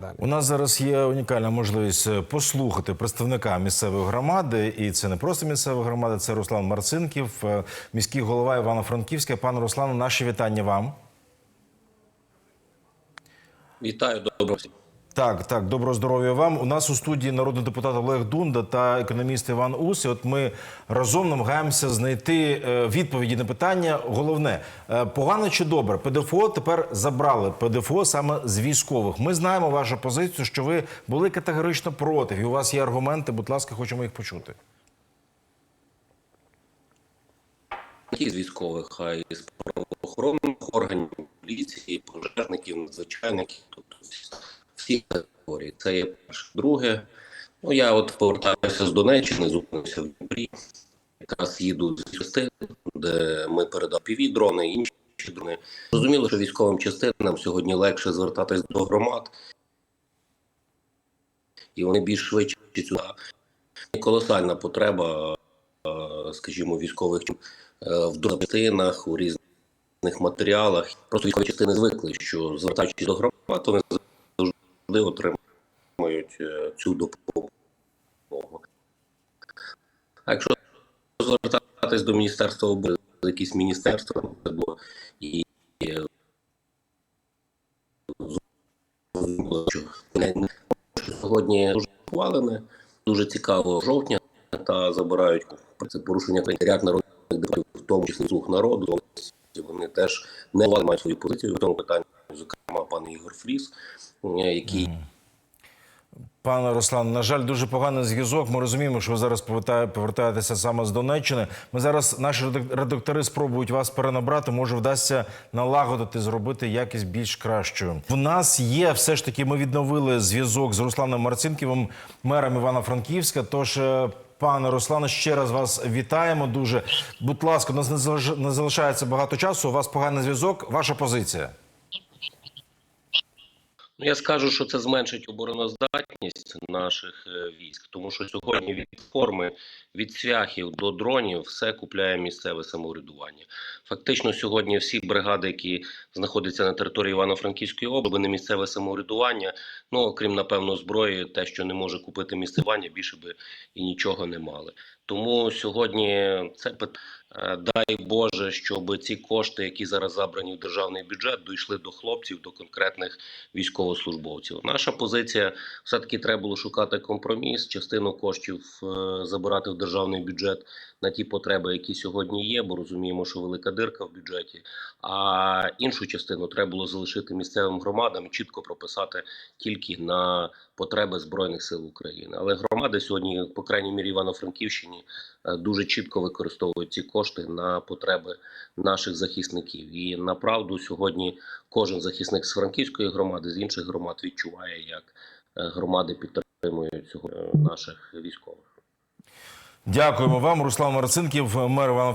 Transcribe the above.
далі. У нас зараз є унікальна можливість е, послухати представника місцевої громади, і це не просто місцева громада, це Руслан Марцинків, е, міський голова Івано-Франківська. Пане Руслане, наші вітання вам. Вітаю добро. Так, так, доброго здоров'я вам. У нас у студії народний депутат Олег Дунда та економіст Іван Ус. І От ми разом намагаємося знайти е, відповіді на питання. Головне, е, погано чи добре? ПДФО тепер забрали ПДФО саме з військових. Ми знаємо вашу позицію, що ви були категорично проти. І у вас є аргументи. Будь ласка, хочемо їх почути. Які з військових, а й з правоохоронних органів, поліції, пожежників, надзвичайників, тобто всі- категорії. Це є перше. Друге, ну я от повертаюся з Донеччини, зупинився в Дніпрі. Якраз їду з частин, де ми передали піві дрони, інші дрони. Зрозуміло, що військовим частинам сьогодні легше звертатись до громад, і вони більш швидше сюди. Колосальна потреба, е, скажімо, військових е, в частинах, у різних матеріалах. Просто військові частини звикли, що звертаючись до громад, вони завжди отримують е, цю допомогу. А якщо звертатись до Міністерства оборони, якісь міністерства, і е, сьогодні дуже ухвалене, дуже цікаво жовтня та забирають це порушення ряд народних депутатів, в тому числі слуг народу. Вони теж не мають свою позицію в цьому питанні, зокрема пан Ігор Фріс, е, який Пане Руслан, на жаль, дуже поганий зв'язок. Ми розуміємо, що ви зараз повертає- повертаєтеся саме з Донеччини. Ми зараз наші редак- редактори спробують вас перенабрати. Може, вдасться налагодити, зробити якість більш кращою. В нас є все ж таки. Ми відновили зв'язок з Русланом Марцинківим, мером Івано-Франківська. Тож. е, Пане Руслане, ще раз вас вітаємо дуже. Будь ласка, у нас не залишається багато часу. У вас поганий зв'язок. Ваша позиція. Ну, я скажу, що це зменшить обороноздатність наших е, військ, тому що сьогодні від форми, від цвяхів до дронів все купляє місцеве самоврядування. Фактично, сьогодні всі бригади, які знаходяться на території Івано-Франківської області, не місцеве самоврядування. Ну окрім напевно зброї, те, що не може купити місцевання, більше би і нічого не мали. Тому сьогодні це е, дай Боже, щоб ці кошти, які зараз забрані в державний бюджет, дійшли до хлопців, до конкретних військовослужбовців. Наша позиція все таки треба було шукати компроміс, частину коштів е, забирати в державний бюджет на ті потреби, які сьогодні є, бо розуміємо, що велика дирка в бюджеті. А іншу частину треба було залишити місцевим громадам чітко прописати тільки на потреби збройних сил України. Але громади сьогодні, по крайній мірі, Івано-Франківщині, е, дуже чітко використовують ці кошти на потреби наших захисників. І направду сьогодні кожен захисник з франківської громади, з інших громад відчуває, як е, громади підтримують цього наших військових. Дякуємо вам, Руслан Марцинків, мер Івано.